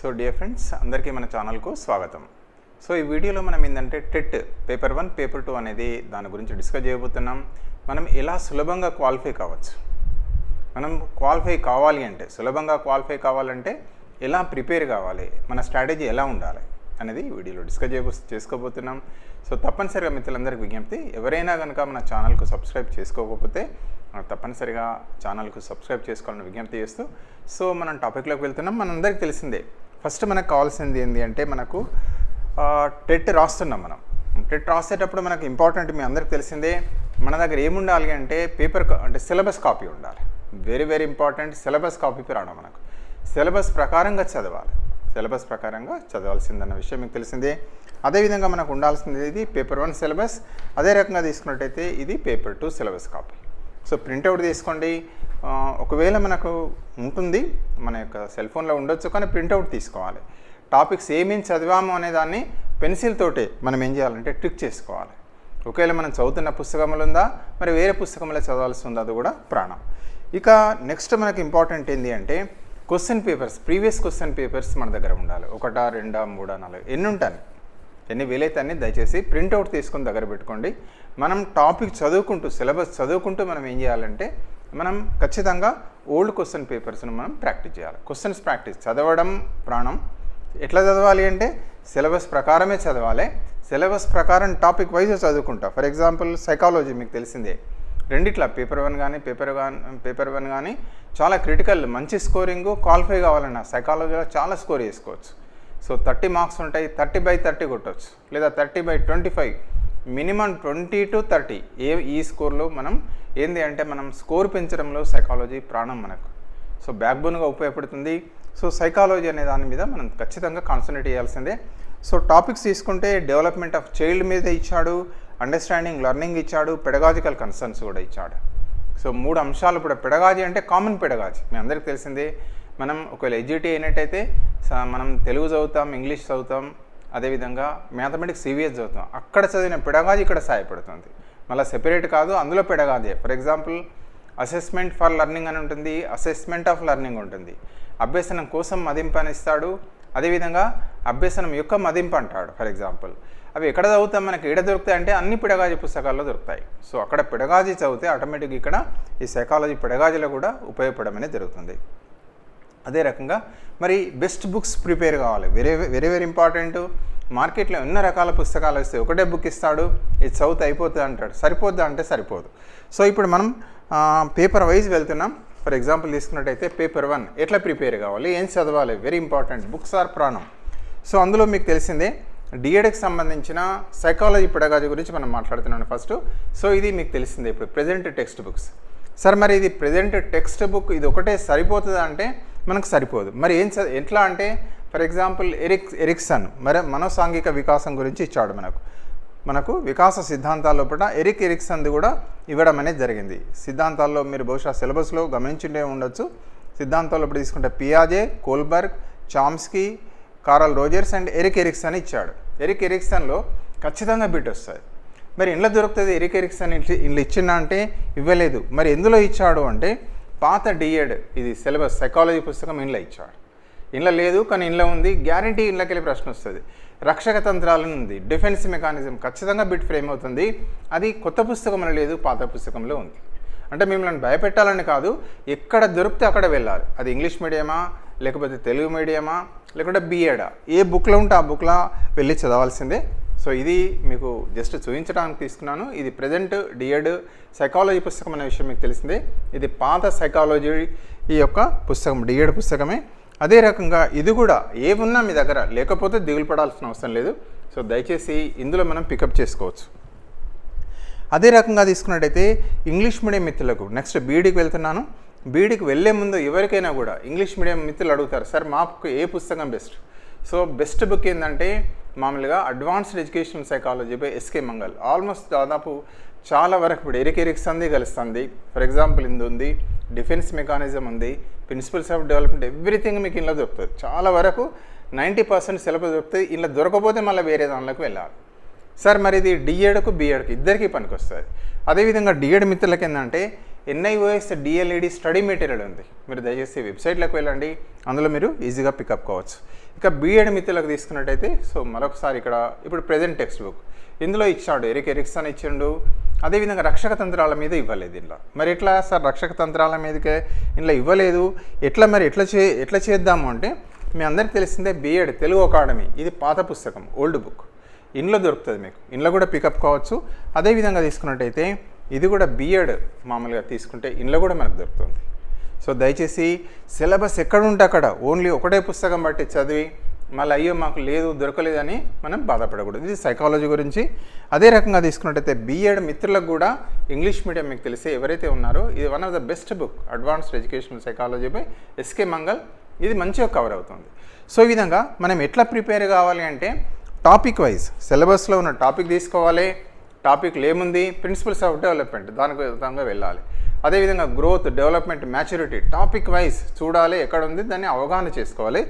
So dear friends అందరికీ మన ఛానల్కు స్వాగతం. సో ఈ వీడియోలో మనం ఏంటంటే TET paper one paper two అనేది దాని గురించి డిస్కస్ చేయబోతున్నాం. మనం ఎలా సులభంగా క్వాలిఫై కావచ్చు? మనం క్వాలిఫై కావాలి అంటే సులభంగా క్వాలిఫై కావాలంటే ఎలా ప్రిపేర్ కావాలి? మన స్ట్రాటజీ ఎలా ఉండాలి? అనేది ఈ వీడియోలో డిస్కస్ చేయబో చేసుకోబోతున్నాం. సో తప్పనిసరిగా మిత్రులందరికీ విజ్ఞప్తి ఎవరైనా కనుక మన ఛానల్కు సబ్స్క్రైబ్ చేసుకోకపోతే తప్పనిసరిగా ఛానల్కు సబ్స్క్రైబ్ చేసుకోవాలని విజ్ఞప్తి చేస్తూ సో మనం టాపిక్లోకి వెళ్తున్నాం. మనందరికీ తెలిసిందే ఫస్ట్ మనకు కావాల్సింది ఏంటి అంటే మనకు టెట్ రాస్తున్నాం మనం. టెట్ రాసేటప్పుడు మనకు ఇంపార్టెంట్ మీ అందరికి తెలిసిందే మన దగ్గర ఏముండాలి అంటే పేపర్ అంటే సిలబస్ కాపీ ఉండాలి. Very very important syllabus copy రావడం మనకు. సిలబస్ ప్రకారంగా చదవాలి. సిలబస్ ప్రకారంగా చదవాల్సిందన్న విషయం మీకు తెలిసిందే. అదేవిధంగా మనకు ఉండాల్సింది ఇది పేపర్ వన్ సిలబస్. అదే రకంగా తీసుకున్నట్టయితే ఇది paper two syllabus copy. So printout తీసుకోండి. ఒకవేళ మనకు ఉంటుంది మన యొక్క సెల్ ఫోన్లో ఉండొచ్చు కానీ ప్రింట్అవుట్ తీసుకోవాలి. టాపిక్స్ ఏమేమి చదివాము అనే దాన్ని పెన్సిల్ తోటే మనం ఏం చేయాలంటే ట్రిక్ చేసుకోవాలి. ఒకవేళ మనం చదువుతున్న పుస్తకములు ఉందా మరి వేరే పుస్తకంలో చదవాల్సి ఉందా అది కూడా ప్రాణం. ఇక నెక్స్ట్ మనకి ఇంపార్టెంట్ ఏంటి అంటే question papers previous question papers మన దగ్గర ఉండాలి. ఒకటా రెండా మూడా నాలుగు ఎన్ని ఉంటాయి? ఎన్ని వీలైతే అన్ని దయచేసి ప్రింట్అవుట్ తీసుకొని దగ్గర పెట్టుకోండి. మనం టాపిక్ చదువుకుంటూ సిలబస్ చదువుకుంటూ మనం ఏం చేయాలంటే మనం ఖచ్చితంగా ఓల్డ్ క్వశ్చన్ పేపర్స్ను మనం ప్రాక్టీస్ చేయాలి. Questions practice. చదవడం ప్రాణం. ఎట్లా చదవాలి అంటే సిలబస్ ప్రకారమే చదవాలి. సిలబస్ ప్రకారం టాపిక్ వైజ్ చదువుకుంటా. ఫర్ ఎగ్జాంపుల్ సైకాలజీ మీకు తెలిసిందే. రెండిట్లా పేపర్ వన్ కానీ పేపర్ కానీ పేపర్ వన్ కానీ చాలా క్రిటికల్ మంచి స్కోరింగ్ క్వాలిఫై కావాలన్నా సైకాలజీలో చాలా స్కోర్ చేసుకోవచ్చు. సో థర్టీ మార్క్స్ ఉంటాయి థర్టీ బై థర్టీ కొట్టవచ్చు లేదా thirty by twenty five. Minimum twenty to thirty ఏ ఈ స్కోర్లో మనం ఏంది అంటే మనం స్కోర్ పెంచడంలో సైకాలజీ ప్రాణం మనకు. సో బ్యాక్ బోన్గా ఉపయోగపడుతుంది. సో సైకాలజీ అనే దాని మీద మనం ఖచ్చితంగా కాన్సన్ట్రేట్ చేయాల్సిందే. సో టాపిక్స్ తీసుకుంటే డెవలప్మెంట్ ఆఫ్ చైల్డ్ మీద ఇచ్చాడు అండర్స్టాండింగ్ లెర్నింగ్ ఇచ్చాడు పెడగాజికల్ కన్సర్న్స్ కూడా ఇచ్చాడు. సో మూడు అంశాలు ఇప్పుడు పెడగాజీ అంటే కామన్ పెడగాజీ. మీ అందరికీ తెలిసిందే మనం ఒకవేళ ఎడ్యుటీ అయినట్టయితే స- మనం తెలుగు చదువుతాం ఇంగ్లీష్ చదువుతాం అదేవిధంగా మ్యాథమెటిక్స్ సివిఎస్ చదువుతాం. అక్కడ చదివిన పెడగాజీ ఇక్కడ సహాయపడుతుంది మళ్ళీ సెపరేట్ కాదు అందులో pedagogy for example assessment for learning అని ఉంటుంది అసెస్మెంట్ ఆఫ్ లెర్నింగ్ ఉంటుంది. అభ్యసనం కోసం మదింపు అని ఇస్తాడు. అదేవిధంగా అభ్యసనం యొక్క మదింపు అంటాడు ఫర్ ఎగ్జాంపుల్. అవి ఎక్కడ చదువుతాం మనకి? ఎక్కడ దొరుకుతాయి అంటే అన్ని పిడగాజీ పుస్తకాల్లో దొరుకుతాయి. సో అక్కడ పిడగాజీ చదివితే ఆటోమేటిక్గా ఇక్కడ ఈ సైకాలజీ పిడగాజీలో కూడా ఉపయోగపడమనే జరుగుతుంది. అదే రకంగా మరి బెస్ట్ బుక్స్ ప్రిపేర్ కావాలి. వెరీ వెరీ వెరీ ఇంపార్టెంట్ మార్కెట్లో ఎన్నో రకాల పుస్తకాలు వస్తాయి. ఒకటే బుక్ ఇస్తాడు ఇది చదువుతా అయిపోతుంది అంటాడు. సరిపోద్దా అంటే సరిపోదు. సో ఇప్పుడు మనం పేపర్ వైజ్ వెళ్తున్నాం. ఫర్ ఎగ్జాంపుల్ తీసుకున్నట్టయితే పేపర్ వన్ ఎట్లా ప్రిపేర్ కావాలి? ఏం చదవాలి? Very important. బుక్స్ ఆర్ ప్రాణం. సో అందులో మీకు తెలిసిందే డిఎడ్కి సంబంధించిన సైకాలజీ పిడగాజీ గురించి మనం మాట్లాడుతున్నాను ఫస్ట్. సో ఇది మీకు తెలిసిందే ఇప్పుడు ప్రజెంట్ టెక్స్ట్ బుక్స్. సార్ మరి ఇది ప్రజెంట్ టెక్స్ట్ బుక్ ఇది ఒకటే సరిపోతుందా అంటే మనకు సరిపోదు. మరి ఏం ఎట్లా అంటే ఫర్ ఎగ్జాంపుల్ ఎరిక్ ఎరిక్సన్ మరి మనోసాంఘిక వికాసం గురించి ఇచ్చాడు మనకు. మనకు వికాస సిద్ధాంతాల లోపల ఎరిక్ ఎరిక్సన్ది కూడా ఇవ్వడం అనేది జరిగింది. సిద్ధాంతాల్లో మీరు బహుశా సిలబస్లో గమనించుండే ఉండొచ్చు. సిద్ధాంతాల్లో ఇప్పుడు తీసుకుంటే పియాజే Kohlberg Chomsky Carl Rogers and Erik Erikson ఇచ్చాడు. ఎరిక్ ఎరిక్సన్లో ఖచ్చితంగా బిట్ వస్తుంది మరి ఇండ్ల దొరుకుతుంది ఎరిక్ ఎరిక్సన్ ఇట్లా ఇంట్లో ఇచ్చిందా అంటే ఇవ్వలేదు. మరి ఎందులో ఇచ్చాడు అంటే పాత డిఎడ్ ఇది సిలబస్ సైకాలజీ పుస్తకం ఇంట్లో ఇచ్చాడు. ఇంట్లో లేదు కానీ ఇంట్లో ఉంది. గ్యారంటీ ఇంట్లోకి వెళ్ళి ప్రశ్న వస్తుంది. రక్షక తంత్రాలను ఉంది. డిఫెన్స్ మెకానిజం ఖచ్చితంగా బిట్ ఫ్రేమ్ అవుతుంది. అది కొత్త పుస్తకంలో లేదు పాత పుస్తకంలో ఉంది. అంటే మిమ్మల్ని భయపెట్టాలని కాదు ఎక్కడ దొరికితే అక్కడ వెళ్ళాలి. అది ఇంగ్లీష్ మీడియమా లేకపోతే తెలుగు మీడియమా లేకుంటే బీఎడా ఏ బుక్లో ఉంటే ఆ బుక్లో వెళ్ళి చదవాల్సిందే. సో ఇది మీకు జస్ట్ చూపించడానికి తీసుకున్నాను. ఇది ప్రజెంట్ డిఎడ్ సైకాలజీ పుస్తకం అనే విషయం మీకు తెలిసిందే. ఇది పాత సైకాలజీ ఈ యొక్క పుస్తకం డిఎడ్ పుస్తకమే. అదే రకంగా ఇది కూడా ఏమున్నా మీ దగ్గర లేకపోతే దిగులు పడాల్సిన అవసరం లేదు. సో దయచేసి ఇందులో మనం పికప్ చేసుకోవచ్చు. అదే రకంగా తీసుకున్నట్టయితే ఇంగ్లీష్ మీడియం మిత్రులకు నెక్స్ట్ బీఈడికి వెళ్తున్నాను. బీఈడికి వెళ్ళే ముందు ఎవరికైనా కూడా ఇంగ్లీష్ మీడియం మిత్రులు అడుగుతారు సార్ మాకు ఏ పుస్తకం బెస్ట్ సో బెస్ట్ బుక్ ఏంటంటే మామూలుగా advanced education psychology by SK Mangal. Almost దాదాపు చాలా వరకు ఇప్పుడు ఎరిక్ ఎరిక్సన్ది కలుస్తుంది. ఫర్ ఎగ్జాంపుల్ ఇందు ఉంది డిఫెన్స్ మెకానిజం ఉంది ప్రిన్సిపల్స్ ఆఫ్ డెవలప్మెంట్ ఎవ్రీథింగ్ మీకు ఇంట్లో దొరుకుతుంది. చాలా వరకు నైంటీ పర్సెంట్ సిలబస్ దొరుకుతుంది. ఇంట్లో దొరకపోతే మళ్ళీ వేరే దానిలోకి వెళ్ళాలి. సార్ మరి ఇది డిఎడ్కు బీఎడ్కు ఇద్దరికీ పనికొస్తుంది. అదేవిధంగా డిఎడ్ మిత్రులకి ఏంటంటే ఎన్ఐఓఎస్ డిఎల్ఈడి స్టడీ మెటీరియల్ ఉంది. మీరు దయచేసి వెబ్సైట్లోకి వెళ్ళండి. అందులో మీరు ఈజీగా పికప్ కావచ్చు. ఇక బీఎడ్ మిత్రులకు తీసుకున్నట్టయితే సో మరొకసారి ఇక్కడ ఇప్పుడు ప్రజెంట్ టెక్స్ట్ బుక్. ఇందులో ఇచ్చాడు ఎరిక్ ఎరిక్సన్ ఇచ్చిండు. అదేవిధంగా రక్షక తంత్రాల మీద ఇవ్వలేదు ఇంట్లో మరి ఎట్లా సార్ రక్షక తంత్రాల మీదకే ఇంట్లో ఇవ్వలేదు? ఎట్లా మరి ఎట్లా చే ఎట్లా చేద్దాము అంటే మీ అందరికి తెలిసిందే బీఎడ్ తెలుగు అకాడమీ. ఇది పాత పుస్తకం ఓల్డ్ బుక్. ఇంట్లో దొరుకుతుంది మీకు. ఇంట్లో కూడా పికప్ కావచ్చు. అదేవిధంగా తీసుకున్నట్టయితే ఇది కూడా బీఎడ్ మామూలుగా తీసుకుంటే ఇంట్లో కూడా మనకు దొరుకుతుంది. సో దయచేసి సిలబస్ ఎక్కడుంటే అక్కడ ఓన్లీ ఒకటే పుస్తకం బట్టి చదివి మళ్ళీ అయ్యో మాకు లేదు దొరకలేదని మనం బాధపడకూడదు. ఇది సైకాలజీ గురించి. అదే రకంగా తీసుకున్నట్టయితే బీఎడ్ మిత్రులకు కూడా ఇంగ్లీష్ మీడియం మీకు తెలిసి ఎవరైతే ఉన్నారో ఇది one of the best book advanced educational psychology by SK Mangal ఇది మంచిగా కవర్ అవుతుంది. సో ఈ విధంగా మనం ఎట్లా ప్రిపేర్ కావాలి అంటే టాపిక్ వైజ్ సిలబస్లో ఉన్న టాపిక్ తీసుకోవాలి. టాపిక్లు ఏముంది ప్రిన్సిపల్స్ ఆఫ్ డెవలప్మెంట్ దానికి విధంగా వెళ్ళాలి. అదేవిధంగా growth development maturity topic wise చూడాలి ఎక్కడ ఉంది దాన్ని అవగాహన చేసుకోవాలి.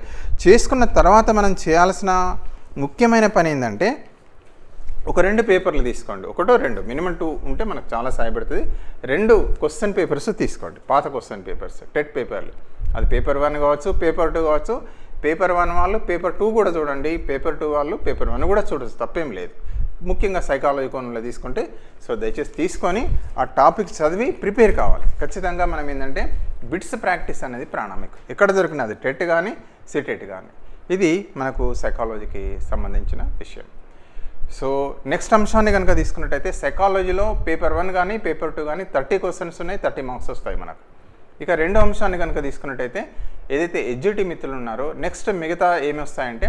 చేసుకున్న తర్వాత మనం చేయాల్సిన ముఖ్యమైన పని ఏంటంటే ఒక రెండు పేపర్లు తీసుకోండి. ఒకటో రెండు మినిమం టూ ఉంటే మనకు చాలా సహాయపడుతుంది రెండు క్వశ్చన్ పేపర్స్ తీసుకోండి. పాత క్వశ్చన్ పేపర్స్ టెట్ పేపర్లు అది పేపర్ వన్ కావచ్చు పేపర్ టూ కావచ్చు. పేపర్ వన్ వాళ్ళు పేపర్ టూ కూడా చూడండి. పేపర్ టూ వాళ్ళు పేపర్ వన్ కూడా చూడొచ్చు. తప్పేం లేదు. ముఖ్యంగా సైకాలజీ కోణంలో తీసుకుంటే సో దయచేసి తీసుకొని ఆ టాపిక్ చదివి ప్రిపేర్ కావాలి. ఖచ్చితంగా మనం ఏంటంటే బిట్స్ ప్రాక్టీస్ అనేది ప్రాణామిక. ఎక్కడ దొరికినది టెట్ కానీ సిటెట్ కానీ ఇది మనకు సైకాలజీకి సంబంధించిన విషయం. సో నెక్స్ట్ అంశాన్ని కనుక తీసుకున్నట్టయితే సైకాలజీలో పేపర్ వన్ కానీ పేపర్ టూ కానీ థర్టీ క్వశ్చన్స్ ఉన్నాయి థర్టీ మార్క్స్ వస్తాయి మనకు. ఇక రెండో అంశాన్ని కనుక తీసుకున్నట్టయితే ఏదైతే ఎడ్యుటీ మిత్రులు ఉన్నారో నెక్స్ట్ మిగతా ఏమి వస్తాయంటే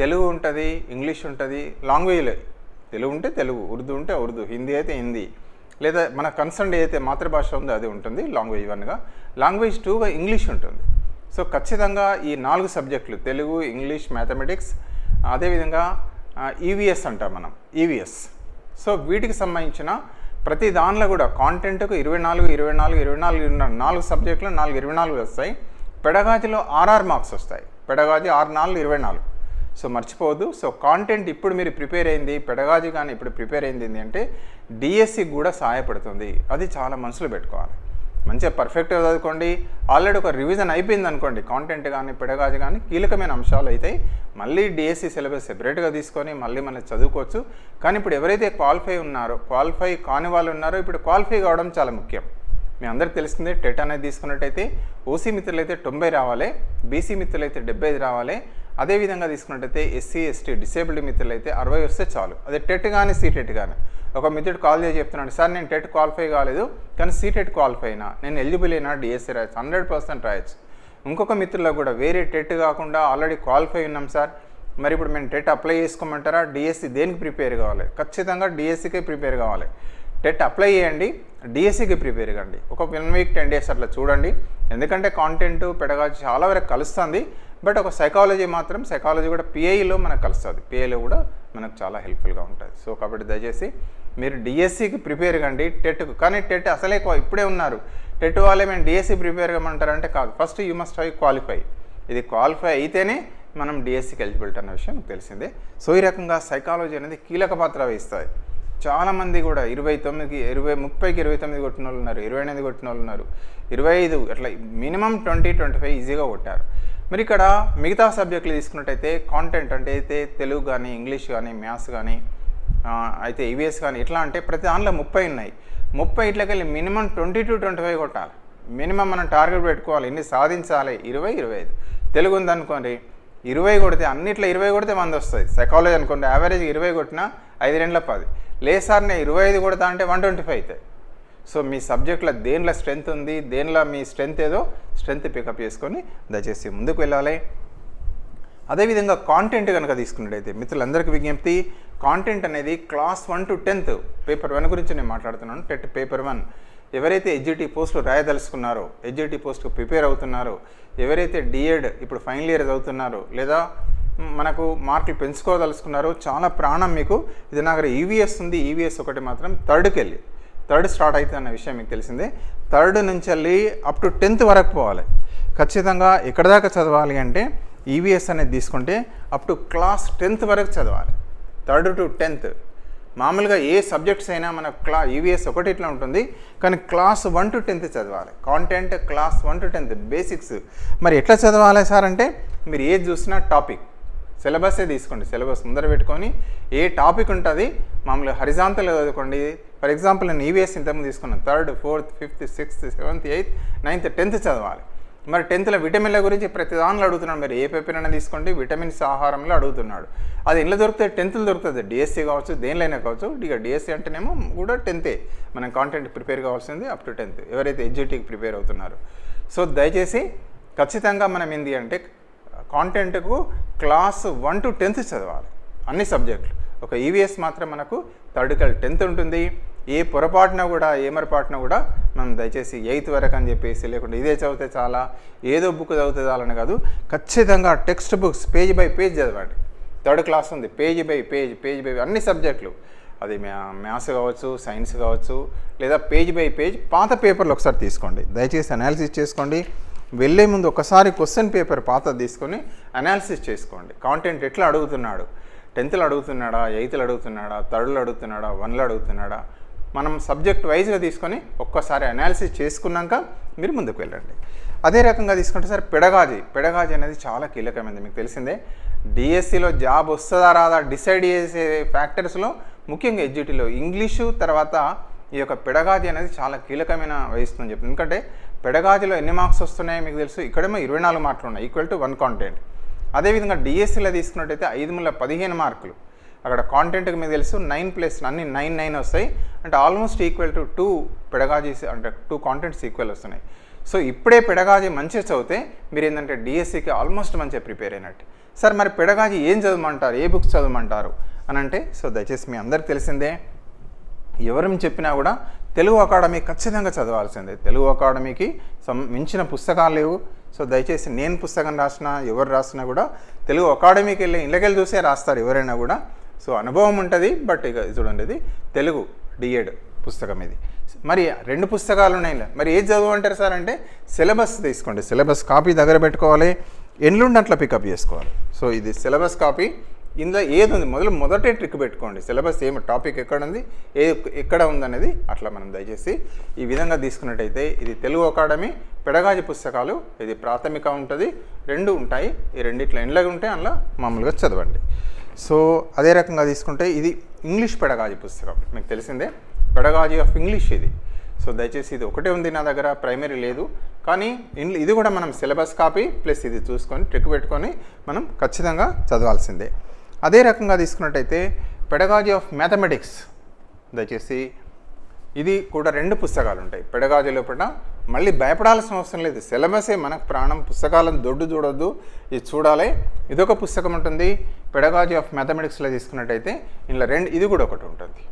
తెలుగు ఉంటుంది ఇంగ్లీష్ ఉంటుంది లాంగ్వేజ్లో తెలుగు ఉంటే తెలుగు ఉర్దూ ఉంటే ఉర్దూ హిందీ అయితే హిందీ. లేదా మన కన్సర్న్ ఏదైతే మాతృభాష ఉందో అది ఉంటుంది లాంగ్వేజ్ వన్గా. లాంగ్వేజ్ టూగా ఇంగ్లీష్ ఉంటుంది. సో ఖచ్చితంగా ఈ నాలుగు సబ్జెక్టులు తెలుగు ఇంగ్లీష్ మ్యాథమెటిక్స్ అదేవిధంగా ఈవీఎస్ అంటాం మనం ఈవీఎస్ సో వీటికి సంబంధించిన ప్రతి దానిలో కూడా కాంటెంట్కు ఇరవై నాలుగు ఇరవై నాలుగు ఇరవై నాలుగు నాలుగు సబ్జెక్టులు నాలుగు ఇరవై నాలుగు వస్తాయి. పెడగాజిలో ఆర్ఆర్ మార్క్స్ వస్తాయి. పెడగాజి ఆరు నాలుగు ఇరవై నాలుగు. సో మర్చిపోవద్దు. సో కాంటెంట్ ఇప్పుడు మీరు ప్రిపేర్ అయింది పెడగాజీ కానీ ఇప్పుడు ప్రిపేర్ అయింది ఏంటి అంటే డిఎస్సి కూడా సహాయపడుతుంది. అది చాలా మనసులో పెట్టుకోవాలి. మంచిగా పర్ఫెక్ట్గా చదువుకోండి. ఆల్రెడీ ఒక రివిజన్ అయిపోయింది అనుకోండి. కాంటెంట్ కానీ పెడగాజు కానీ కీలకమైన అంశాలు అయితే మళ్ళీ డిఎస్సి సిలబస్ సెపరేట్గా తీసుకొని మళ్ళీ మనం చదువుకోవచ్చు. కానీ ఇప్పుడు ఎవరైతే క్వాలిఫై ఉన్నారో క్వాలిఫై కాని వాళ్ళు ఉన్నారో ఇప్పుడు క్వాలిఫై కావడం చాలా ముఖ్యం. మీ అందరికి తెలిసిందే టెట్ అనేది తీసుకున్నట్టయితే ఓసీ మిత్రులు అయితే తొంభై రావాలి బీసీ మిత్రులు అయితే డెబ్బై రావాలి. అదేవిధంగా తీసుకున్నట్టయితే ఎస్సీ ఎస్టీ డిసేబుల్డ్ మిత్రులు అయితే అరవై వస్తే చాలు. అదే టెట్ కానీ సీటెట్ కానీ ఒక మిత్రుడు కాల్ చేసి చెప్తున్నాడు సార్ నేను టెట్ క్వాలిఫై కాలేదు కానీ సీటెట్ క్వాలిఫై అయినా. నేను ఎలిజిబుల్ అయినా డిఎస్సీ రాయొచ్చు హండ్రెడ్ పర్సెంట్ రాయొచ్చు. ఇంకొక మిత్రుల్లో కూడా వేరే టెట్ కాకుండా ఆల్రెడీ క్వాలిఫై ఉన్నాం సార్. మరి ఇప్పుడు మేము టెట్ అప్లై చేసుకోమంటారా? డిఎస్సి దేనికి ప్రిపేర్ కావాలి? ఖచ్చితంగా డిఎస్సికే ప్రిపేర్ కావాలి. టెట్ అప్లై చేయండి డిఎస్సికి ప్రిపేర్ కండి. ఒక వన్ వీక్ టెన్ డేస్ అట్లా చూడండి. ఎందుకంటే కాంటెంట్ పెడగా చాలా వరకు కలుస్తుంది. బట్ ఒక సైకాలజీ మాత్రం సైకాలజీ కూడా పిఐలో మనకు కలుస్తుంది. పిఐలో కూడా మనకు చాలా హెల్ప్ఫుల్గా ఉంటుంది. సో కాబట్టి దయచేసి మీరు డిఎస్సికి ప్రిపేర్ కండి. టెట్కు కానీ టెట్ అసలే ఇప్పుడే ఉన్నారు. టెట్ వాళ్ళే మేము డిఎస్సి ప్రిపేర్ కమ్మంటారంటే కాదు. First you must high qualify ఇది క్వాలిఫై అయితేనే మనం డిఎస్సికి ఎలిజిబిలిటీ అన్న విషయం తెలిసిందే. సో ఈ రకంగా సైకాలజీ అనేది కీలక పాత్ర వహిస్తుంది. చాలామంది కూడా ఇరవై తొమ్మిదికి ఇరవై ముప్పైకి ఇరవై తొమ్మిది కొట్టిన వాళ్ళు ఉన్నారు. ఇరవై ఎనిమిది కొట్టిన వాళ్ళు ఉన్నారు. ఇరవై ఐదు అట్లా మినిమం ట్వంటీ ట్వంటీ ఫైవ్ ఈజీగా కొట్టారు. మరి ఇక్కడ మిగతా సబ్జెక్టులు తీసుకున్నట్టయితే కాంటెంట్ అంటే అయితే తెలుగు కానీ ఇంగ్లీష్ కానీ మ్యాథ్స్ కానీ అయితే ఈవీఎస్ కానీ ఎట్లా అంటే ప్రతి దానిలో ముప్పై ఉన్నాయి. ముప్పై ఇట్లకెళ్ళి minimum twenty to twenty five కొట్టాలి. మినిమం మనం టార్గెట్ పెట్టుకోవాలి. ఎన్ని సాధించాలి? ఇరవై ఇరవై ఐదు. తెలుగు ఉందనుకోండి ఇరవై కొడితే అన్నిట్లో ఇరవై కొడితే మంది వస్తుంది సైకాలజీ అనుకోండి యావరేజ్ ఇరవై కొట్టినా ఐదు రెండుల పది. లేదు సార్ నేను ఇరవై ఐదు కొడతా అంటే వన్ ట్వంటీ ఫైవ్ అవుతాయి. సో మీ సబ్జెక్ట్లో దేనిలో స్ట్రెంత్ ఉంది దేనిలో మీ స్ట్రెంత్ ఏదో స్ట్రెంత్ పికప్ చేసుకొని దయచేసి ముందుకు వెళ్ళాలి. అదేవిధంగా కాంటెంట్ కనుక తీసుకున్నట్టయితే మిత్రులందరికీ విజ్ఞప్తి కాంటెంట్ అనేది class one to tenth paper one గురించి నేను మాట్లాడుతున్నాను టెట్ పేపర్ వన్ ఎవరైతే ఎడ్జిటీ పోస్టులు రాయదలుచుకున్నారో ఎడ్జిటీ పోస్టుకు ప్రిపేర్ అవుతున్నారో ఎవరైతే డిఎడ్ ఇప్పుడు ఫైనల్ ఇయర్ చదువుతున్నారో లేదా మనకు మార్కులు పెంచుకోదలుచుకున్నారో చాలా ప్రాణం మీకు. ఇది నాకు ఈవీఎస్ ఉంది ఈవీఎస్ ఒకటి మాత్రం థర్డ్కి వెళ్ళి థర్డ్ స్టార్ట్ అవుతుంది అన్న విషయం మీకు తెలిసిందే. థర్డ్ నుంచి వెళ్ళి అప్ టు టెన్త్ వరకు పోవాలి. ఖచ్చితంగా ఎక్కడ దాకా చదవాలి అంటే ఈవీఎస్ అనేది తీసుకుంటే అప్ టు క్లాస్ టెన్త్ వరకు చదవాలి. థర్డ్ టు టెన్త్ మామూలుగా ఏ సబ్జెక్ట్స్ అయినా మన క్లా ఈవీఎస్ ఒకటి ఇట్లా ఉంటుంది. కానీ క్లాస్ వన్ టు టెన్త్ చదవాలి. Content class one to tenth basics మరి ఎట్లా చదవాలి సార్ అంటే మీరు ఏది చూసినా టాపిక్ సిలబసే తీసుకోండి సిలబస్ ముందర పెట్టుకొని ఏ టాపిక్ ఉంటుంది మామూలుగా హరిజాంతలు చదువుకోండి. ఫర్ ఎగ్జాంపుల్ నేను ఈవీఎస్ ఇంతకుముందు తీసుకున్నాను. Third fourth fifth sixth seventh eighth ninth tenth చదవాలి. మరి టెన్త్లో విటమిన్ల గురించి ప్రతి దానిలో అడుగుతున్నాడు. మీరు ఏ పేపర్ అయినా తీసుకోండి విటమిన్స్ ఆహారంలో అడుగుతున్నాడు. అది ఇంట్లో దొరుకుతుంది టెన్త్లో దొరుకుతుంది. డిఎస్సీ కావచ్చు దేనిలోనే కావచ్చు. ఇక డిఎస్సీ అంటేనేమో కూడా టెన్తే. మనం కాంటెంట్ ప్రిపేర్ కావాల్సింది అప్ టు టెన్త్ ఎవరైతే ఎడ్జిటీకి ప్రిపేర్ అవుతున్నారో. సో దయచేసి ఖచ్చితంగా మనం ఏంటి అంటే కాంటెంట్కు క్లాస్ వన్ టు టెన్త్ చదవాలి. అన్ని సబ్జెక్టులు ఒక ఈవీఎస్ మాత్రం మనకు థర్డ్ కల్ టెన్త్ ఉంటుంది. ఏ పొరపాటున కూడా ఏమరపాటున కూడా మనం దయచేసి ఎయిత్ వరకు అని చెప్పేసి లేకుంటే ఇదే చదివితే చాలా ఏదో బుక్ చదివితే చాలని కాదు. ఖచ్చితంగా text books page by page చదవండి. థర్డ్ క్లాస్ ఉంది. Page by page page by అన్ని సబ్జెక్టులు అది మ్యా మ్యాథ్స్ కావచ్చు సైన్స్ కావచ్చు లేదా పేజ్ బై పేజ్ పాత పేపర్లు ఒకసారి తీసుకోండి. దయచేసి అనాలిసిస్ చేసుకోండి. వెళ్ళే ముందు ఒకసారి క్వశ్చన్ పేపర్ పాత తీసుకొని అనాలిసిస్ చేసుకోండి. కాంటెంట్ ఎట్లా అడుగుతున్నాడు? టెన్త్లో అడుగుతున్నాడా? ఎయిత్లో అడుగుతున్నాడా? థర్డ్లో అడుగుతున్నాడా? వన్లో అడుగుతున్నాడా? మనం సబ్జెక్ట్ వైజ్గా తీసుకొని ఒక్కసారి అనాలిసిస్ చేసుకున్నాక మీరు ముందుకు వెళ్ళండి. అదే రకంగా తీసుకుంటే సార్ పెడగాజీ. పెడగాజీ అనేది చాలా కీలకమైనది. మీకు తెలిసిందే డిఎస్సిలో జాబ్ వస్తుందా రాదా డిసైడ్ చేసే ఫ్యాక్టర్స్లో ముఖ్యంగా ఎడ్జిటీలో ఇంగ్లీషు తర్వాత ఈ యొక్క పెడగాజీ అనేది చాలా కీలకమైన వహిస్తుందని చెప్తుంది. ఎందుకంటే పెడగాజులో ఎన్ని మార్క్స్ వస్తున్నాయో మీకు తెలుసు? ఇక్కడేమో ఇరవై నాలుగు మార్కులు ఉన్నాయి. ఈక్వల్ టు వన్ కాంటెంట్ అదేవిధంగా డిఎస్సిలో తీసుకున్నట్టయితే ఐదు ముళ్ళ పదిహేను మార్కులు. అక్కడ కాంటెంట్కి మీకు తెలుసు నైన్ ప్లస్ అన్ని నైన్ నైన్ వస్తాయి. అంటే almost equal to two pedagogies అంటే టూ కాంటెంట్స్ ఈక్వల్ వస్తున్నాయి. సో ఇప్పుడే పెడగాజీ మంచిగా చదివితే మీరు ఏంటంటే డిఎస్సికి ఆల్మోస్ట్ మంచిగా ప్రిపేర్ అయినట్టు. సార్ మరి పెడగాజీ ఏం చదవమంటారు? ఏ బుక్స్ చదవమంటారు? అని అంటే సో దయచేసి మీ అందరికి తెలిసిందే. ఎవరు చెప్పినా కూడా తెలుగు అకాడమీ ఖచ్చితంగా చదవాల్సిందే. తెలుగు అకాడమీకి సం మించిన పుస్తకాలు లేవు. సో దయచేసి నేను పుస్తకం రాసినా ఎవరు రాసినా కూడా తెలుగు అకాడమీకి వెళ్ళి ఇళ్ళకెళ్ళి చూసే రాస్తారు ఎవరైనా కూడా. సో అనుభవం ఉంటుంది బట్ ఇక చూడండి ఇది తెలుగు డిఎడ్ పుస్తకం ఇది. మరి రెండు పుస్తకాలు ఉన్నాయి మరి ఏది చదవమంటారు సార్ అంటే సిలబస్ తీసుకోండి. సిలబస్ కాపీ దగ్గర పెట్టుకోవాలి. ఎన్లుండి అట్లా పికప్ చేసుకోవాలి. సో ఇది సిలబస్ కాపీ ఇందులో ఏది ఉంది మొదలు మొదటే ట్రిక్ పెట్టుకోండి. సిలబస్ ఏమి టాపిక్ ఎక్కడ ఉంది ఏ ఎక్కడ ఉందనేది అట్లా మనం దయచేసి ఈ విధంగా తీసుకున్నట్టయితే ఇది తెలుగు అకాడమీ పెడగాజి పుస్తకాలు ఇది ప్రాథమిక ఉంటుంది. రెండు ఉంటాయి. ఈ రెండిట్లో ఎండ్లగా ఉంటే అందులో మామూలుగా చదవండి. సో అదే రకంగా తీసుకుంటే ఇది ఇంగ్లీష్ పెడగాజి పుస్తకం. మీకు తెలిసిందే? పెడగాజీ ఆఫ్ ఇంగ్లీష్ ఇది. సో దయచేసి ఇది ఒకటే ఉంది నా దగ్గర ప్రైమరీ లేదు. కానీ ఇది కూడా మనం సిలబస్ కాపీ ప్లస్ ఇది చూసుకొని ట్రిక్ పెట్టుకొని మనం ఖచ్చితంగా చదవాల్సిందే. అదే రకంగా తీసుకున్నట్టయితే పెడగాజీ ఆఫ్ మ్యాథమెటిక్స్ దయచేసి ఇది కూడా రెండు పుస్తకాలు ఉంటాయి పెడగాజీ లోపల మళ్ళీ భయపడాల్సిన అవసరం లేదు. సిలబసే మనకు ప్రాణం. పుస్తకాలను దొడ్డు చూడొద్దు. ఇది చూడాలి. ఇదొక పుస్తకం ఉంటుంది. పెడగాజీ ఆఫ్ మ్యాథమెటిక్స్లో తీసుకున్నట్టయితే ఇందులో రెండు ఇది కూడా ఒకటి ఉంటుంది.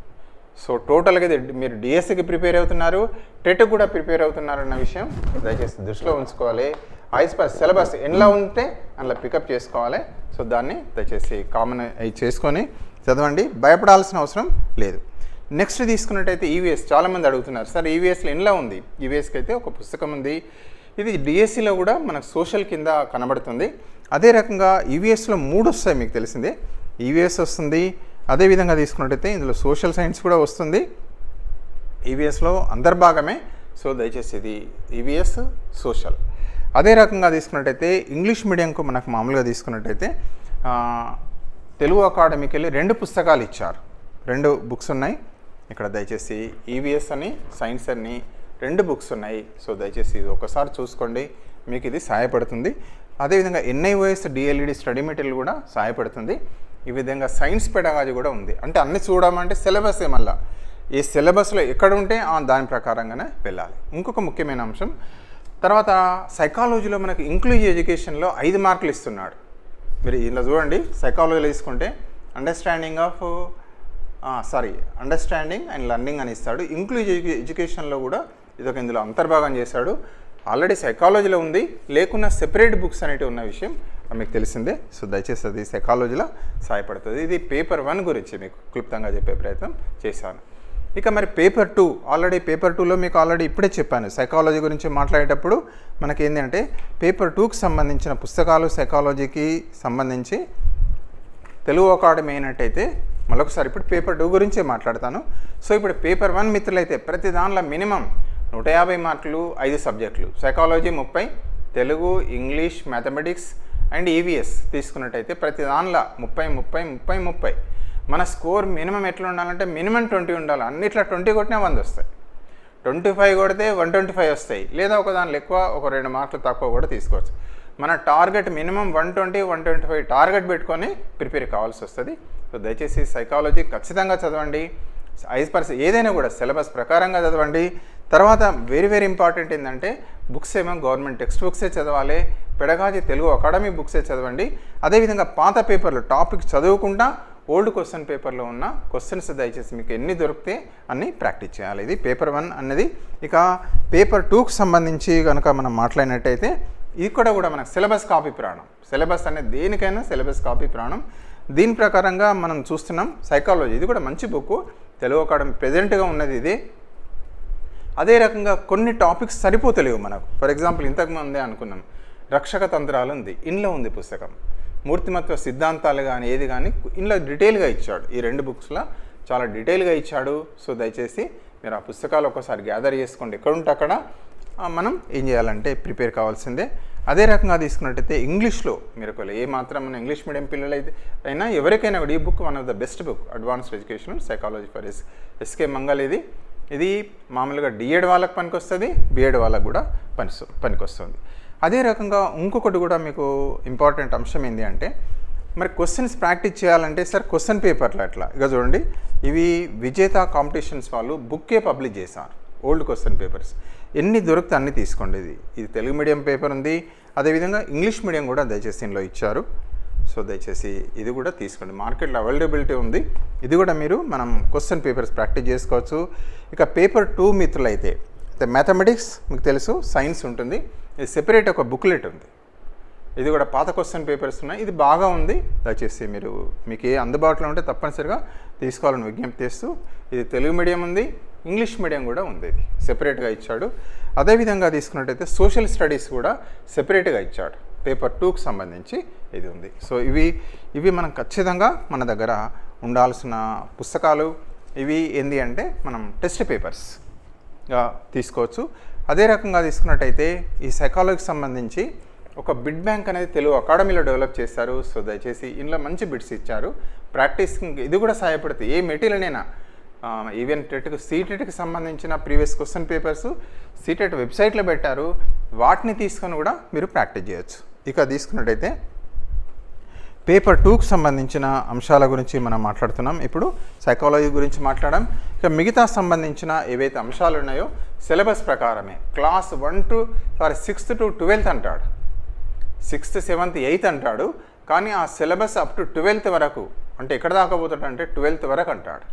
సో టోటల్గా ఇది మీరు డిఎస్సికి ప్రిపేర్ అవుతున్నారు. టెట్ కూడా ప్రిపేర్ అవుతున్నారు అన్న విషయం దయచేసి దృష్టిలో ఉంచుకోవాలి. ఐస్పర్ సిలబస్ ఎన్లా ఉంటే అందులో పికప్ చేసుకోవాలి. సో దాన్ని దయచేసి కామన్ అవి చేసుకొని చదవండి. భయపడాల్సిన అవసరం లేదు. నెక్స్ట్ తీసుకున్నట్టయితే ఈవీఎస్ చాలామంది అడుగుతున్నారు. సార్ ఈవీఎస్లో ఎన్లా ఉంది. ఈవీఎస్కి అయితే ఒక పుస్తకం ఉంది. ఇది డిఎస్సిలో కూడా మనకు సోషల్ కింద కనబడుతుంది. అదే రకంగా ఈవీఎస్లో మూడు వస్తాయి మీకు తెలిసిందే. ఈవీఎస్ వస్తుంది. అదేవిధంగా తీసుకున్నట్టయితే ఇందులో సోషల్ సైన్స్ కూడా వస్తుంది. ఈవీఎస్లో అంతర్భాగమే. సో దయచేసి ఇది ఈవీఎస్ సోషల్ అదే రకంగా తీసుకున్నట్టయితే ఇంగ్లీష్ మీడియంకు మనకు మామూలుగా తీసుకున్నట్టయితే తెలుగు అకాడమీకి వెళ్ళి రెండు పుస్తకాలు ఇచ్చారు. రెండు బుక్స్ ఉన్నాయి. ఇక్కడ దయచేసి ఈవీఎస్ అని సైన్స్ అని రెండు బుక్స్ ఉన్నాయి. సో దయచేసి ఇది ఒకసారి చూసుకోండి. మీకు ఇది సహాయపడుతుంది. అదేవిధంగా ఎన్ఐఓఎస్ డిఎల్ఈడి స్టడీ మెటీరియల్ కూడా సహాయపడుతుంది. ఈ విధంగా సైన్స్ పెడగాజీ కూడా ఉంది. అంటే అన్ని చూడమంటే సిలబస్ మళ్ళా ఈ సిలబస్లో ఎక్కడ ఉంటే దాని ప్రకారంగానే వెళ్ళాలి. ఇంకొక ముఖ్యమైన అంశం తర్వాత సైకాలజీలో మనకు ఇంక్లూజివ్ ఎడ్యుకేషన్లో ఐదు మార్కులు ఇస్తున్నాడు. మీరు ఇలా చూడండి సైకాలజీలో తీసుకుంటే understanding of sorry understanding and learning అని ఇస్తాడు. ఇంక్లూజివ్ ఎడ్యుకేషన్లో కూడా ఇదొక ఇందులో అంతర్భాగం చేశాడు. ఆల్రెడీ సైకాలజీలో ఉంది లేకున్న సెపరేట్ బుక్స్ అనేటివి ఉన్న విషయం మీకు తెలిసిందే. సో దయచేసి అది సైకాలజీలో సహాయపడుతుంది. ఇది పేపర్ వన్ గురించి మీకు క్లుప్తంగా చెప్పే ప్రయత్నం చేశాను. ఇక మరి పేపర్ టూ ఆల్రెడీ పేపర్ టూలో మీకు ఆల్రెడీ ఇప్పుడే చెప్పాను సైకాలజీ గురించి మాట్లాడేటప్పుడు మనకి ఏంటంటే పేపర్ టూకి సంబంధించిన పుస్తకాలు సైకాలజీకి సంబంధించి తెలుగు అకాడమీ అయినట్టయితే మరొకసారి ఇప్పుడు పేపర్ టూ గురించే మాట్లాడతాను. సో ఇప్పుడు పేపర్ వన్ మిత్రులైతే ప్రతి దానిలో మినిమం నూట యాభై మార్కులు ఐదు సబ్జెక్టులు. సైకాలజీ ముప్పై Telugu English mathematics and EVS తీసుకున్నట్టయితే ప్రతి దానిలో ముప్పై ముప్పై ముప్పై ముప్పై. మన స్కోర్ మినిమం ఎట్లా ఉండాలంటే మినిమం ట్వంటీ ఉండాలి. అన్నిట్లో ట్వంటీ కొట్టినా వంద వస్తాయి. ట్వంటీ ఫైవ్ కొడితే వన్ ట్వంటీ ఫైవ్ వస్తాయి. లేదా ఒక దానిలో ఎక్కువ ఒక రెండు మార్కులు తక్కువ కూడా తీసుకోవచ్చు. మన target minimum one twenty one twenty five target పెట్టుకొని ప్రిపేర్ కావాల్సి వస్తుంది. సో దయచేసి సైకాలజీ ఖచ్చితంగా చదవండి. ఐదు పర్సెంట్ ఏదైనా కూడా సిలబస్ ప్రకారంగా చదవండి. తర్వాత వెరీ వెరీ ఇంపార్టెంట్ ఏంటంటే బుక్స్ ఏమో గవర్నమెంట్ టెక్స్ట్ బుక్సే చదవాలి. పెడగాజీ తెలుగు అకాడమీ బుక్సే చదవండి. అదేవిధంగా పాత పేపర్లు టాపిక్ చదువుకుంటా ఓల్డ్ క్వశ్చన్ పేపర్లో ఉన్న క్వశ్చన్స్ దయచేసి మీకు ఎన్ని దొరికితే అన్ని ప్రాక్టీస్ చేయాలి. ఇది పేపర్ వన్ అన్నది. ఇక పేపర్ టూకి సంబంధించి కనుక మనం మాట్లాడినట్టయితే ఇది కూడా కూడా మనకు సిలబస్ కాపీ ప్రాణం. సిలబస్ అనేది దేనికైనా సిలబస్ కాపీ ప్రాణం. దీని ప్రకారంగా మనం చూస్తున్నాం సైకాలజీ. ఇది కూడా మంచి బుక్. తెలుగు అకాడమీ ప్రజెంట్గా ఉన్నది ఇది. అదే రకంగా కొన్ని టాపిక్స్ సరిపోతలేవు మనకు. ఫర్ ఎగ్జాంపుల్ ఇంతకుముందే అనుకున్నాం రక్షక తంత్రాలు ఉంది. ఇంట్లో ఉంది పుస్తకం. మూర్తిమత్వ సిద్ధాంతాలు కానీ ఏది కానీ ఇంట్లో డీటెయిల్గా ఇచ్చాడు. ఈ రెండు బుక్స్లో చాలా డీటెయిల్గా ఇచ్చాడు. సో దయచేసి మీరు ఆ పుస్తకాలు ఒకసారి గ్యాదర్ చేసుకోండి. ఎక్కడుంటే అక్కడ. మనం ఏం చేయాలంటే ప్రిపేర్ కావాల్సిందే. అదే రకంగా తీసుకున్నట్టయితే ఇంగ్లీష్లో మీరు ఒకవేళ ఏ మాత్రం మన ఇంగ్లీష్ మీడియం పిల్లలు అయితే అయినా ఎవరికైనా కూడా ఈ book one of the best book. Advanced education psychology for S SK Mangal ఇది. ఇది మామూలుగా డిఎడ్ వాళ్ళకి పనికొస్తుంది బిఎడ్ వాళ్ళకి కూడా పని పనికొస్తుంది. అదే రకంగా ఇంకొకటి కూడా మీకు ఇంపార్టెంట్ అంశం ఏంటి అంటే మరి క్వశ్చన్స్ ప్రాక్టీస్ చేయాలంటే సార్ క్వశ్చన్ పేపర్లు అట్లా ఇక చూడండి ఇవి విజేత కాంపిటీషన్స్ వాళ్ళు బుక్కే పబ్లిష్ చేశారు ఓల్డ్ క్వశ్చన్ పేపర్స్ ఎన్ని దొరికితే అన్ని తీసుకోండి ఇది. ఇది తెలుగు మీడియం పేపర్ ఉంది అదేవిధంగా ఇంగ్లీష్ మీడియం కూడా దయచేసి దీనిలో ఇచ్చారు. సో దయచేసి ఇది కూడా తీసుకోండి. మార్కెట్లో అవైలబిలిటీ ఉంది. ఇది కూడా మీరు మనం క్వశ్చన్ పేపర్స్ ప్రాక్టీస్ చేసుకోవచ్చు. ఇక పేపర్ టూ మిత్రులైతే అయితే మ్యాథమెటిక్స్ మీకు తెలుసు సైన్స్ ఉంటుంది. సెపరేట్ ఒక బుక్లెట్ ఉంది. ఇది కూడా పాత క్వశ్చన్ పేపర్స్ ఉన్నాయి. ఇది బాగా ఉంది. దయచేసి మీరు మీకు ఏ అందుబాటులో ఉంటే తప్పనిసరిగా తీసుకోవాలని విజ్ఞప్తి చేస్తూ ఇది తెలుగు మీడియం ఉంది ఇంగ్లీష్ మీడియం కూడా ఉంది ఇది. సెపరేట్గా ఇచ్చాడు. అదేవిధంగా తీసుకున్నట్టయితే సోషల్ స్టడీస్ కూడా సెపరేట్గా ఇచ్చాడు. పేపర్ టూకి సంబంధించి ఇది ఉంది. సో ఇవి ఇవి మనం ఖచ్చితంగా మన దగ్గర ఉండాల్సిన పుస్తకాలు. ఇవి ఏంది అంటే మనం టెస్ట్ పేపర్స్గా తీసుకోవచ్చు. అదే రకంగా తీసుకున్నట్టయితే ఈ సైకాలజీకి సంబంధించి ఒక బిడ్ బ్యాంక్ అనేది తెలుగు అకాడమీలో డెవలప్ చేశారు. సో దయచేసి ఇందులో మంచి బిడ్స్ ఇచ్చారు. ప్రాక్టీస్ ఇది కూడా సహాయపడుతుంది. ఏ మెటీరియల్నైనా ఈవెన్ టెట్కి సీటెట్కి సంబంధించిన ప్రీవియస్ క్వశ్చన్ పేపర్స్ సీటెట్ వెబ్సైట్లో పెట్టారు. వాటిని తీసుకొని కూడా మీరు ప్రాక్టీస్ చేయొచ్చు. ఇక తీసుకున్నట్టయితే పేపర్ టూకు సంబంధించిన అంశాల గురించి మనం మాట్లాడుతున్నాం. ఇప్పుడు సైకాలజీ గురించి మాట్లాడడం ఇక మిగతా సంబంధించిన ఏవైతే అంశాలు ఉన్నాయో సిలబస్ ప్రకారమే. Class one to sorry sixth to twelfth అంటాడు. సిక్స్త్ సెవెంత్ ఎయిత్ అంటాడు. కానీ ఆ సిలబస్ అప్ టు ట్వెల్త్ వరకు అంటే ఎక్కడ దాకా పోతాడు అంటే ట్వెల్త్ వరకు అంటాడు.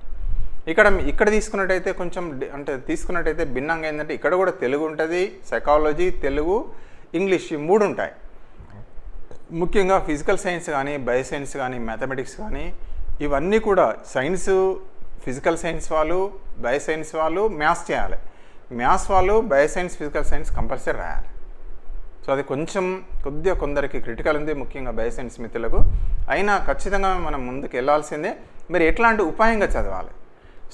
ఇక్కడ ఇక్కడ తీసుకున్నట్టయితే కొంచెం అంటే తీసుకున్నట్టయితే భిన్నంగా ఏంటంటే ఇక్కడ కూడా తెలుగు ఉంటుంది సైకాలజీ తెలుగు ఇంగ్లీష్ ఈ మూడు ఉంటాయి. ముఖ్యంగా ఫిజికల్ సైన్స్ కానీ బయోసైన్స్ కానీ మ్యాథమెటిక్స్ కానీ ఇవన్నీ కూడా సైన్స్ ఫిజికల్ సైన్స్ వాళ్ళు బయోసైన్స్ వాళ్ళు మ్యాథ్స్ చేయాలి. మ్యాథ్స్ వాళ్ళు బయోసైన్స్ ఫిజికల్ సైన్స్ కంపల్సరీ రాయాలి. సో అది కొంచెం కొద్దిగా కొందరికి క్రిటికల్ ఉంది ముఖ్యంగా బయోసైన్స్ మిత్రులకు. అయినా ఖచ్చితంగా మనం ముందుకు వెళ్ళాల్సిందే మీరు ఎట్లాంటి ఉపాయంగా చదవాలి?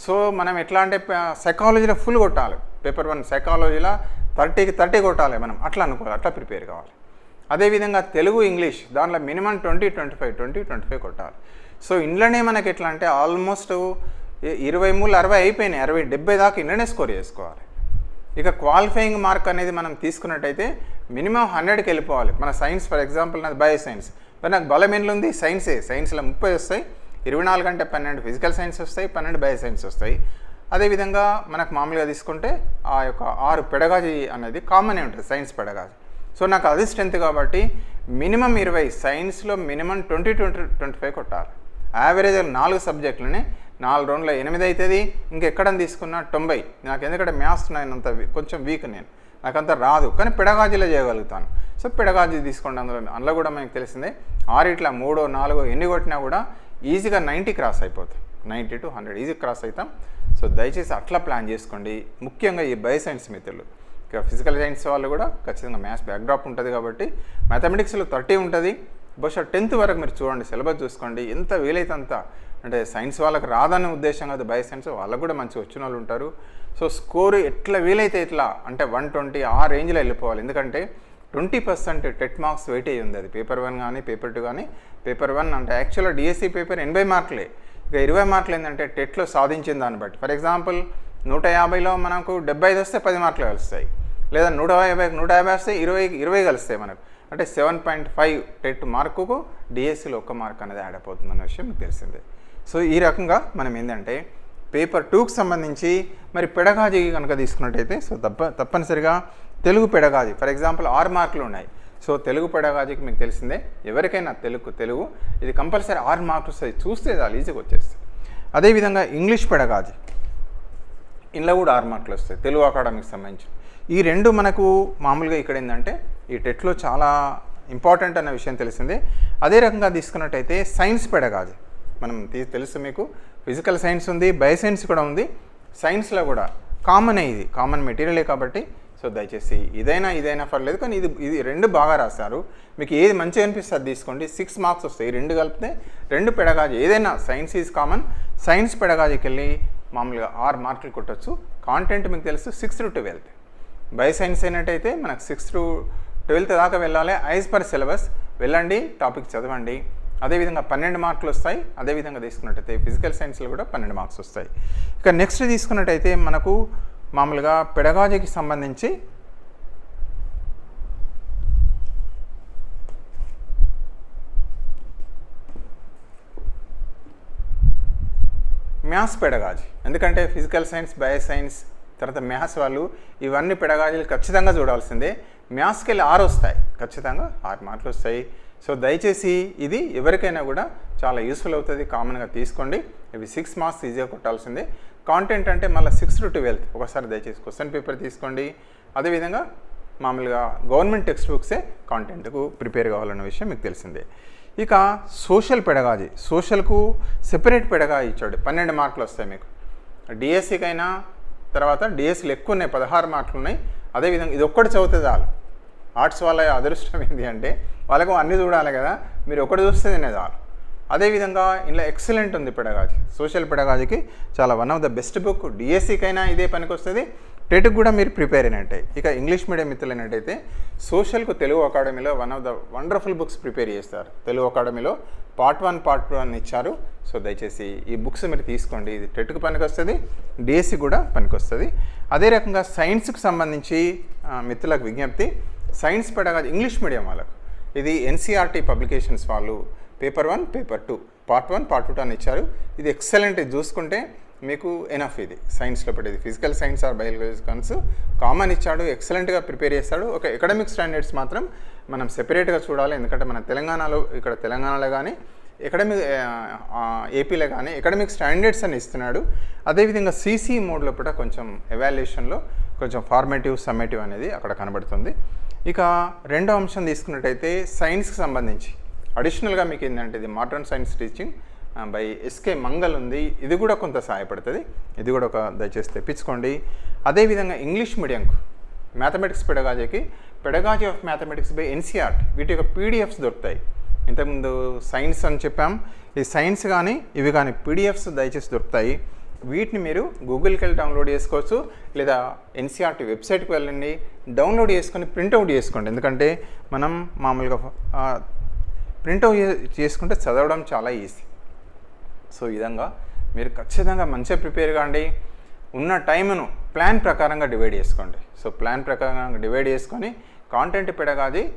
సో మనం ఎట్లా అంటే సైకాలజీలో ఫుల్ కొట్టాలి. పేపర్ వన్ సైకాలజీలో థర్టీకి థర్టీ కొట్టాలి మనం. అట్లా అనుకోవాలి అట్లా ప్రిపేర్ కావాలి. అదేవిధంగా తెలుగు ఇంగ్లీష్ దాంట్లో minimum twenty twenty five twenty twenty five కొట్టాలి. సో ఇంట్లోనే మనకి ఎట్లా అంటే ఆల్మోస్ట్ ఇరవై మూడు అరవై అయిపోయినాయి అరవై డెబ్బై దాకా ఇంట్లోనే స్కోర్ చేసుకోవాలి. ఇక క్వాలిఫైయింగ్ మార్క్ అనేది మనం తీసుకున్నట్టయితే మినిమం హండ్రెడ్కి వెళ్ళిపోవాలి. మన సైన్స్ ఫర్ ఎగ్జాంపుల్ నాది బయో సైన్స్ మరి నాకు బలం ఎన్ని ఉంది సైన్సే. సైన్స్లో ముప్పై వస్తాయి ఇరవై నాలుగు అంటే పన్నెండు ఫిజికల్ సైన్స్ వస్తాయి పన్నెండు బయో సైన్స్ వస్తాయి. అదేవిధంగా మనకు మామూలుగా తీసుకుంటే ఆ యొక్క ఆరు పెడగాజీ అనేది కామనే ఉంటుంది సైన్స్ పెడగాజీ. సో నాకు అది స్ట్రెంత్ కాబట్టి మినిమం ఇరవై సైన్స్లో minimum twenty twenty twenty five కొట్టాలి. యావరేజ్ నాలుగు సబ్జెక్టులని నాలుగు రౌండ్లో ఎనిమిది అవుతుంది ఇంకెక్కడ తీసుకున్నా తొంభై. నాకు ఎందుకంటే మ్యాథ్స్ నేనంత వీ- కొంచెం వీక్ నేను. నాకంత రాదు. కానీ పిడగాజీలో చేయగలుగుతాను. సో పిడగాజీ తీసుకోండి అందులో. అందులో కూడా మనకు తెలిసిందే ఆరిట్లా మూడో నాలుగో ఎన్ని కొట్టినా కూడా ఈజీగా నైంటీ క్రాస్ అయిపోతాయి. Ninety to hundred easy cross అవుతాం. సో దయచేసి అట్లా ప్లాన్ చేసుకోండి. ముఖ్యంగా ఈ బయో సైన్స్ మిత్రులు. ఫిజికల్ సైన్స్ వాళ్ళు కూడా ఖచ్చితంగా మ్యాథ్స్ బ్యాక్డ్రాప్ ఉంటుంది కాబట్టి. మ్యాథమెటిక్స్లో థర్టీ ఉంటుంది. బహుశా టెన్త్ వరకు మీరు చూడండి సిలబస్ చూసుకోండి. ఎంత వీలైతే అంత అంటే సైన్స్ వాళ్ళకి రాదనే ఉద్దేశం కాదు. బయో సైన్స్ వాళ్ళకు కూడా మంచి వచ్చిన వాళ్ళు ఉంటారు. సో స్కోర్ ఎట్లా వీలైతే ఇట్లా అంటే వన్ ట్వంటీ ఆ రేంజ్లో వెళ్ళిపోవాలి. ఎందుకంటే twenty percent TET marks weight అయ్యి ఉంది అది పేపర్ వన్ కానీ పేపర్ టూ కానీ పేపర్ వన్ అంటే యాక్చువల్గా డిఎస్సి పేపర్ ఎనభై మార్కులే ఇక ఇరవై మార్కులు ఏంటంటే టెట్లో సాధించిన దాన్ని బట్టి. ఫర్ ఎగ్జాంపుల్ నూట యాభైలో మనకు డెబ్బై ఐదు వస్తే పది మార్కులు కలుస్తాయి. లేదా నూట యాభై నూట యాభై వస్తే ఇరవై ఇరవై కలుస్తాయి మనకు. అంటే సెవెన్ పాయింట్ ఫైవ్ టెట్ మార్కుకు డిఎస్సిలో ఒక మార్క్ అనేది యాడ్ అయిపోతుంది అనే విషయం మీకు తెలిసిందే. సో ఈ రకంగా మనం ఏంటంటే పేపర్ టూకి సంబంధించి మరి పెడగాజీ కనుక తీసుకున్నట్టయితే సో తప్ప తప్పనిసరిగా తెలుగు పెడగాజీ ఫర్ ఎగ్జాంపుల్ ఆరు మార్కులు ఉన్నాయి. సో తెలుగు పెడగాజీకి మీకు తెలిసిందే ఎవరికైనా తెలుగు తెలుగు. ఇది కంపల్సరీ ఆరు మార్కులు వస్తాయి చూస్తే చాలా ఈజీగా వచ్చేస్తుంది. అదేవిధంగా ఇంగ్లీష్ పెడగాజీ. ఇందులో కూడా ఆరు మార్కులు వస్తాయి తెలుగు అకాడమీకి సంబంధించి. ఈ రెండు మనకు మామూలుగా ఇక్కడ ఏంటంటే ఈ టెట్లో చాలా ఇంపార్టెంట్ అన్న విషయం తెలిసిందే. అదే రకంగా తీసుకున్నట్టయితే సైన్స్ పెడగాజీ మనం తీ- తెలుసు మీకు ఫిజికల్ సైన్స్ ఉంది బయోసైన్స్ కూడా ఉంది. సైన్స్లో కూడా కామన్ ఇది కామన్ మెటీరియలే కాబట్టి. సో దయచేసి ఇదైనా ఇదైనా పర్లేదు కానీ ఇది ఇది రెండు బాగా రాశారు. మీకు ఏది మంచిగా అనిపిస్తే అది తీసుకోండి. సిక్స్ మార్క్స్ వస్తాయి రెండు కలిపితే రెండు పెడగాజీ ఏదైనా సైన్స్ ఈజ్ కామన్. సైన్స్ పెడగాజీకి వెళ్ళి మామూలుగా ఆరు మార్కులు కొట్టచ్చు. కాంటెంట్ మీకు తెలుసు sixth to twelfth bio science అయినట్టయితే మనకు సిక్స్త్ టు ట్వెల్త్ దాకా వెళ్ళాలి. ఐస్ పర్ సిలబస్ వెళ్ళండి టాపిక్ చదవండి. అదేవిధంగా పన్నెండు మార్కులు వస్తాయి. అదేవిధంగా తీసుకున్నట్టయితే ఫిజికల్ సైన్స్లో కూడా పన్నెండు మార్క్స్ వస్తాయి. ఇక నెక్స్ట్ తీసుకున్నట్టయితే మనకు మామూలుగా పెడగాజీకి సంబంధించి మ్యాథ్స్ పెడగాజీ. ఎందుకంటే ఫిజికల్ సైన్స్ బయో సైన్స్ తర్వాత మ్యాథ్స్ వాళ్ళు ఇవన్నీ పెడగాజీలు ఖచ్చితంగా చూడాల్సిందే. మ్యాథ్స్కి వెళ్ళి ఆరు వస్తాయి. ఖచ్చితంగా ఆరు మార్కులు వస్తాయి. సో దయచేసి ఇది ఎవరికైనా కూడా చాలా యూస్ఫుల్ అవుతుంది. కామన్గా తీసుకోండి. ఇవి సిక్స్ మార్క్స్ ఈజీగా కొట్టాల్సిందే. కాంటెంట్ అంటే మళ్ళీ సిక్స్ టు ట్వెల్త్. ఒకసారి దయచేసి క్వశ్చన్ పేపర్ తీసుకోండి. అదేవిధంగా మామూలుగా గవర్నమెంట్ టెక్స్ట్ బుక్సే కాంటెంట్కు ప్రిపేర్ కావాలన్న విషయం మీకు తెలిసిందే. ఇక సోషల్ పెడగాజీ సోషల్కు సెపరేట్ పెడగా ఇచ్చాడు. పన్నెండు మార్కులు వస్తాయి మీకు. డిఎస్సికైనా తర్వాత డిఎస్సీలు ఎక్కువ ఉన్నాయి పదహారు మార్కులు ఉన్నాయి. అదేవిధంగా ఇది ఒక్కటి చదివితే చాలు. ఆర్ట్స్ వాళ్ళ అదృష్టం ఏంటి అంటే వాళ్ళకు అన్నీ చూడాలి కదా. మీరు ఒకటి చూస్తే తినే చాలు. అదేవిధంగా ఇందులో ఎక్సలెంట్ ఉంది పెడగాజీ సోషల్ పెడగాజీకి చాలా one of the best book. డిఎస్సికైనా ఇదే పనికి వస్తుంది టెట్కి కూడా మీరు ప్రిపేర్ అయినట్టే. ఇక ఇంగ్లీష్ మీడియం మిత్రులైనట్టయితే సోషల్కు తెలుగు అకాడమీలో one of the wonderful books prepare చేస్తారు. తెలుగు అకాడమీలో పార్ట్ వన్ పార్ట్ టూ అని ఇచ్చారు. సో దయచేసి ఈ బుక్స్ మీరు తీసుకోండి. ఇది టెట్కి పనికి వస్తుంది డిఎస్సి కూడా పనికి వస్తుంది అదే రకంగా సైన్స్కి సంబంధించి మిత్రులకు విజ్ఞప్తి సైన్స్ పెడగాది ఇంగ్లీష్ మీడియం వాళ్ళకు. ఇది ఎన్సీఆర్టీ పబ్లికేషన్స్ వాళ్ళు paper one paper two part one part two అని ఇచ్చారు. ఇది ఎక్సలెంట్ చూసుకుంటే మీకు ఎనఫ్ ఇది. సైన్స్లో పెట్టేది. ఫిజికల్ సైన్స్ ఆర్ బయాలజీ కాన్స్ కామన్ ఇచ్చాడు ఎక్సలెంట్గా ప్రిపేర్ చేస్తాడు. ఒక ఎకడమిక్ స్టాండర్డ్స్ మాత్రం మనం సెపరేట్గా చూడాలి. ఎందుకంటే మన తెలంగాణలో ఇక్కడ తెలంగాణలో కానీ ఎకడమిక్ ఏపీలో కానీ ఎకడమిక్ స్టాండర్డ్స్ అని ఇస్తున్నాడు. అదేవిధంగా సీసీ మోడ్లో కూడా కొంచెం ఎవాల్యుయేషన్లో కొంచెం ఫార్మేటివ్ సమ్మేటివ్ అనేది అక్కడ కనబడుతుంది. ఇక రెండో అంశం తీసుకున్నట్టయితే సైన్స్కి సంబంధించి. అడిషనల్గా మీకు ఏంటంటే ఇది modern science teaching by SK Mangal ఉంది. ఇది కూడా కొంత సహాయపడుతుంది. ఇది కూడా ఒక దయచేసి తెప్పించుకోండి. అదేవిధంగా ఇంగ్లీష్ మీడియంకు mathematics పెడగాజీకి pedagogy of mathematics by NCERT వీటి యొక్క పీడిఎఫ్స్ దొరుకుతాయి. ఇంతకుముందు సైన్స్ అని చెప్పాం. ఈ సైన్స్ కానీ ఇవి కానీ పీడిఎఫ్స్ దయచేసి దొరుకుతాయి. వీటిని మీరు గూగుల్కి వెళ్ళి డౌన్లోడ్ చేసుకోవచ్చు. లేదా ఎన్సీఆర్టీ వెబ్సైట్కి వెళ్ళండి. డౌన్లోడ్ చేసుకొని ప్రింట్అవుట్ చేసుకోండి. ఎందుకంటే మనం మామూలుగా ప్రింట్అవుట్ చేసుకుంటే చదవడం చాలా ఈజీ. సో ఈ విధంగా మీరు ఖచ్చితంగా మంచిగా ప్రిపేర్ కాండి. ఉన్న టైంను ప్లాన్ ప్రకారంగా డివైడ్ చేసుకోండి. సో ప్లాన్ ప్రకారంగా డివైడ్ చేసుకొని కాంటెంట్ పెడగాది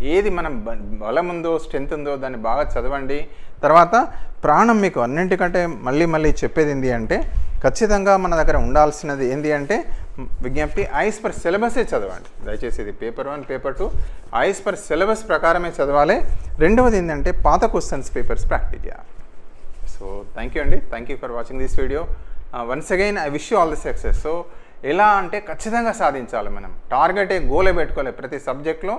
ఏది మనం బ- బలం ఉందో స్ట్రెంత్ ఉందో దాన్ని బాగా చదవండి. తర్వాత ప్రాణం మీకు అన్నింటికంటే మళ్ళీ మళ్ళీ చెప్పేది ఏంటి అంటే ఖచ్చితంగా మన దగ్గర ఉండాల్సినది ఏంటి అంటే విజ్ఞప్తి ఐస్ పర్ సిలబసే చదవండి. దయచేసి ఇది paper one paper two. As per syllabus ప్రకారమే చదవాలి. రెండవది ఏంటంటే పాత క్వశ్చన్స్ పేపర్స్ ప్రాక్టీస్ చేయాలి. సో థ్యాంక్ యూ అండి thank you for watching this video once again I wish you all the success so ఎలా అంటే ఖచ్చితంగా సాధించాలి మనం. టార్గెటే గోలే పెట్టుకోవాలి ప్రతి సబ్జెక్ట్లో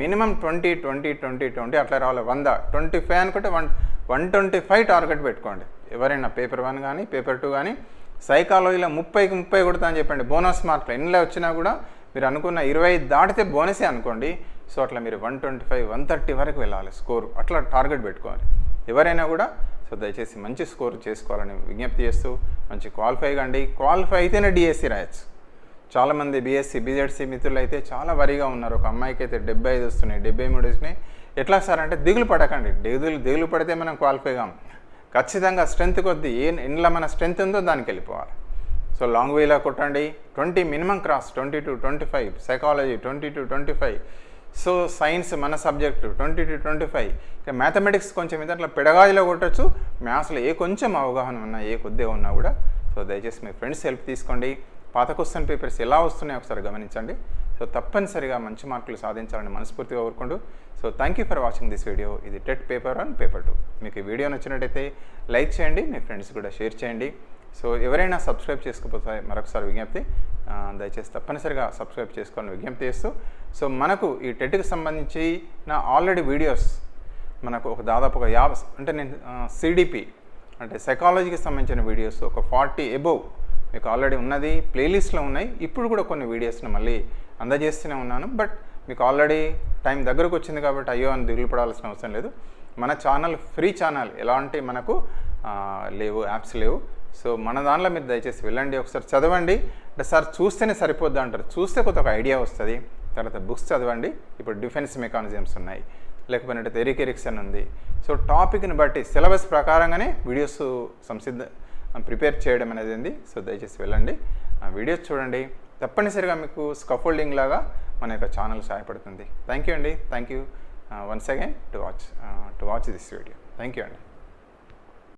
minimum twenty twenty twenty twenty అట్లా రావాలి. వంద ట్వంటీ ఫైవ్ అనుకుంటే one one twenty five target పెట్టుకోండి. ఎవరైనా పేపర్ వన్ కానీ పేపర్ టూ కానీ సైకాలజీలో ముప్పైకి ముప్పై కొడతా అని చెప్పండి. బోనస్ మార్కులు ఎన్నిలో వచ్చినా కూడా మీరు అనుకున్న ఇరవై దాటితే బోనసే అనుకోండి. సో అట్లా మీరు one twenty five one thirty వరకు వెళ్ళాలి. స్కోర్ అట్లా టార్గెట్ పెట్టుకోవాలి. ఎవరైనా కూడా సో దయచేసి మంచి స్కోర్ చేసుకోవాలని విజ్ఞప్తి చేస్తూ మంచి క్వాలిఫై కండి క్వాలిఫై అయితేనే డిఎస్సి రాయొచ్చు. చాలామంది బీఎస్సీ బీజెడ్సీ మిత్రులు అయితే చాలా వరిగా ఉన్నారు. ఒక అమ్మాయికి అయితే డెబ్బై ఐదు వస్తున్నాయి డెబ్బై మూడు వస్తున్నాయి. ఎట్లా సార్ అంటే దిగులు పడకండి. దిగులు దిగులు పడితే మనం క్వాలిఫై కాం ఖచ్చితంగా స్ట్రెంత్ కొద్దీ ఏ ఇంట్లో మన స్ట్రెంత్ ఉందో దానికి వెళ్ళిపోవాలి. సో లాంగ్ వేలో కొట్టండి. Twenty minimum cross twenty to twenty five psychology twenty to twenty five. So science మన subject twenty to twenty five. ఇక మ్యాథమెటిక్స్ కొంచెం ఇది అట్లా పెడగాయిలో కొట్టచ్చు. మ్యాథ్స్లో ఏ కొంచెం అవగాహన ఉన్నా ఏ కొద్దిగా ఉన్నా కూడా. సో దయచేసి మీ ఫ్రెండ్స్ హెల్ప్ తీసుకోండి. పాత క్వశ్చన్ పేపర్స్ ఎలా వస్తున్నాయో ఒకసారి గమనించండి. సో తప్పనిసరిగా మంచి మార్కులు సాధించాలని మనస్ఫూర్తిగా కోరుకుంటూ. So thank you for watching this video. ఇది TET paper one paper two. మీకు ఈ వీడియో నచ్చినట్టయితే లైక్ చేయండి. మీ ఫ్రెండ్స్ కూడా షేర్ చేయండి. సో ఎవరైనా సబ్స్క్రైబ్ చేసుకోకపోతే మరొకసారి విజ్ఞప్తి. దయచేసి తప్పనిసరిగా సబ్స్క్రైబ్ చేసుకోవాలని విజ్ఞప్తి చేస్తూ సో మనకు ఈ టెట్కి సంబంధించి నా ఆల్రెడీ వీడియోస్ మనకు ఒక దాదాపు ఒక యాభై అంటే నేను సిడిపి అంటే సైకాలజీకి సంబంధించిన వీడియోస్ ఒక ఫార్టీ ఎబోవ్ మీకు ఆల్రెడీ ఉన్నది ప్లేలిస్ట్లో ఉన్నాయి. ఇప్పుడు కూడా కొన్ని వీడియోస్ని మళ్ళీ అందజేస్తూనే ఉన్నాను. బట్ మీకు ఆల్రెడీ టైం దగ్గరకు వచ్చింది కాబట్టి అయ్యో అని దిగులు పడాల్సిన అవసరం లేదు. మన ఛానల్ ఫ్రీ ఛానల్ ఎలాంటి మనకు లేవు యాప్స్ లేవు. సో మన దానిలో మీరు దయచేసి వెళ్ళండి ఒకసారి చదవండి. అంటే సార్ చూస్తేనే సరిపోద్ది అంటారు. చూస్తే కొత్త ఒక ఐడియా వస్తుంది. తర్వాత బుక్స్ చదవండి. ఇప్పుడు డిఫెన్స్ మెకానిజమ్స్ ఉన్నాయి. లేకపోయినట్టు ఎరిక్ ఎరిక్సన్ ఉంది. సో టాపిక్ని బట్టి సిలబస్ ప్రకారంగానే వీడియోస్ సంసిద్ధ ప్రిపేర్ చేయడం అనేది ఉంది. సో దయచేసి వెళ్ళండి. ఆ వీడియోస్ చూడండి. తప్పనిసరిగా మీకు స్కఫోల్డింగ్ లాగా మన యొక్క ఛానల్ సహాయపడుతుంది. థ్యాంక్ యూ అండి. Thank you once again to watch to watch this video thank you అండి.